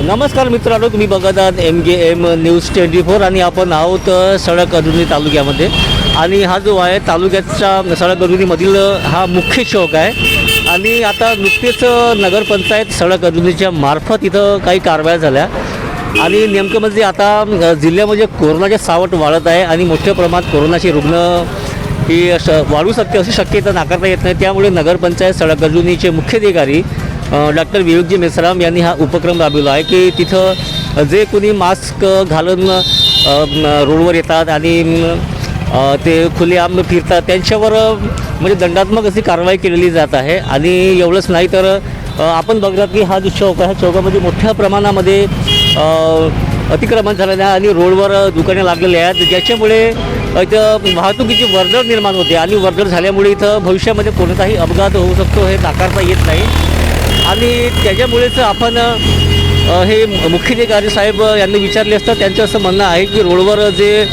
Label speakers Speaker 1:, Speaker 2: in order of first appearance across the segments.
Speaker 1: नमस्कार मित्रांनो तुम्ही बघत आहात एम जे एम न्यूज ट्वेंटी फोर आणि आपण आहोत सडक अरुणी तालुक्यामध्ये. आणि हा जो आहे तालुक्याचा सडक अरुणीमधील हा मुख्य चौक आहे. आणि आता नुकतेच नगरपंचायत सडक अरुणीच्या मार्फत इथं काही कारवाया झाल्या. आणि नेमकं म्हणजे आता जिल्ह्यामध्ये म्हणजे कोरोनाचे सावट वाढत आहे आणि मोठ्या प्रमाणात कोरोनाचे रुग्ण ही वाढू शकते अशी शक्यता नाकारता येत नाही. त्यामुळे नगरपंचायत सडक अजूनीचे मुख्याधिकारी डॉक्टर विवेकजी मेसराम यांनी हा उपक्रम राबविला आहे की तिथं जे कोणी मास्क घालून रोडवर येतात आणि ते खुलेआम फिरतात त्यांच्यावर म्हणजे दंडात्मक अशी कारवाई केलेली जात आहे. आणि एवढंच नाही तर आपण बघतात की हा जो चौक आहे ह्या चौकामध्ये मोठ्या प्रमाणामध्ये अतिक्रमण झालेलं आहे आणि रोडवर दुकाने लागलेले आहेत. ज्याच्यामुळे इथं वाहतुकीची वर्दळ निर्माण होते आणि वर्दळ झाल्यामुळे इथं भविष्यामध्ये कोणताही अपघात होऊ शकतो हे नाकारता येत नाही. आणि त्याच्यामुळेच आपण हे मुख्याधिकारी साहेब यांनी विचारले असता त्यांचं असं म्हणणं आहे की रोडवर जे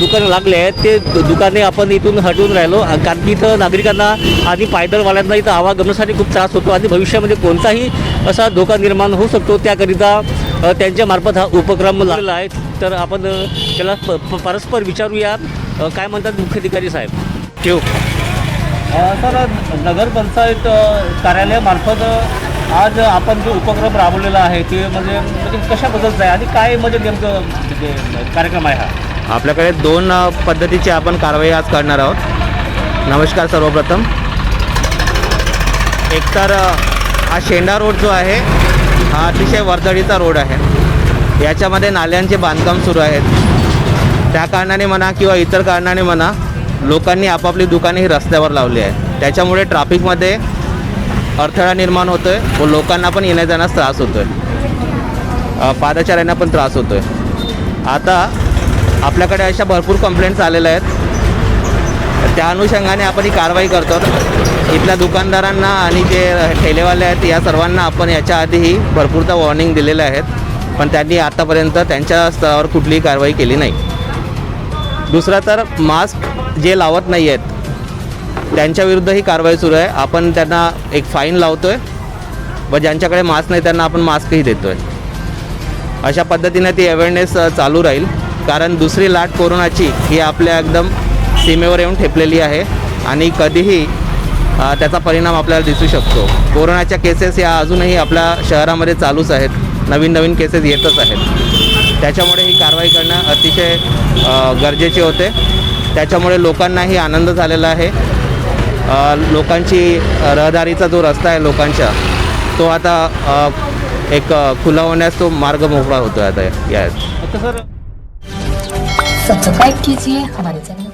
Speaker 1: दुकानं लागले आहेत ते दुकाने आपण इथून हटवून राहिलो. कारण की इथं नागरिकांना आणि पायदळवाल्यांना इथं आवागमनासाठी खूप त्रास होतो आणि भविष्यामध्ये कोणताही असा धोका निर्माण होऊ शकतो त्याकरिता त्यांच्यामार्फत हा उपक्रम लागलेला आहे. तर आपण त्याला परस्पर विचारूया. काय म्हणतात मुख्याधिकारी साहेब? ठेव. सर नगरपंचायत कार्यालयामार्फत आज आपण जो उपक्रम राबवलेला आहे ते म्हणजे म्हणजे कशाबद्दलचा आहे आणि काय म्हणजे नेमकं म्हणजे कार्यक्रम आहे हा?
Speaker 2: आपल्याकडे दोन पद्धतीची आपण कारवाई आज करणार आहोत. नमस्कार सर्वप्रथम. एकतर हा शेंडा रोड जो आहे हा अतिशय वर्दळीचा रोड आहे. याच्यामध्ये नाल्यांचे बांधकाम सुरू आहेत. त्या कारणाने म्हणा किंवा इतर कारणाने म्हणा लोकांनी आपापली दुकाने ही रस्त्यावर लावली आहे त्याच्यामुळे ट्रॅफिकमध्ये अडथळा निर्माण होतो आहे व लोकांना पण येण्या जाण्यास त्रास होतो आहे पादचाऱ्यांना पण त्रास होतो आहे आता आपल्याकडे अशा भरपूर कंप्लेंट्स आलेल्या आहेत. त्या अनुषंगाने आपण ही कारवाई करतो. इथल्या दुकानदारांना आणि जे ठेलेवाले आहेत या सर्वांना आपण याच्या आधीही भरपूरदा वॉर्निंग दिलेल्या आहेत. पण त्यांनी आतापर्यंत त्यांच्या स्तरावर कुठलीही कारवाई केली नाही. दुसरं तर मास्क जे लावत नाही आहेत त्यांच्याविरुद्ध ही कारवाई सुरू आहे. आपण त्यांना एक फाईन लावतो आहे व ज्यांच्याकडे मास्क नाही त्यांना आपण मास्कही देतो आहे अशा पद्धतीने ती अवेअरनेस चालू राहील. कारण दुसरी लाट कोरोनाची ही आपल्या एकदम सीमेवर येऊन ठेपलेली आहे आणि कधीही त्याचा परिणाम आपल्याला दिसू शकतो. कोरोनाच्या केसेस या अजूनही आपल्या शहरामध्ये चालूच आहेत. नवीन नवीन केसेस येतच आहेत. त्याच्यामुळे ही कारवाई करणं अतिशय गरजेचे होते. त्याच्यामुळे लोकांनाही आनंद झालेला आहे. लोकांची रहदारीचा जो रस्ता आहे लोकांच्या तो आता एक खुला होण्यास तो मार्ग मोकळा होतो आता या
Speaker 1: आता सर
Speaker 3: सब्सक्राइब कीजिए हमारे चैनल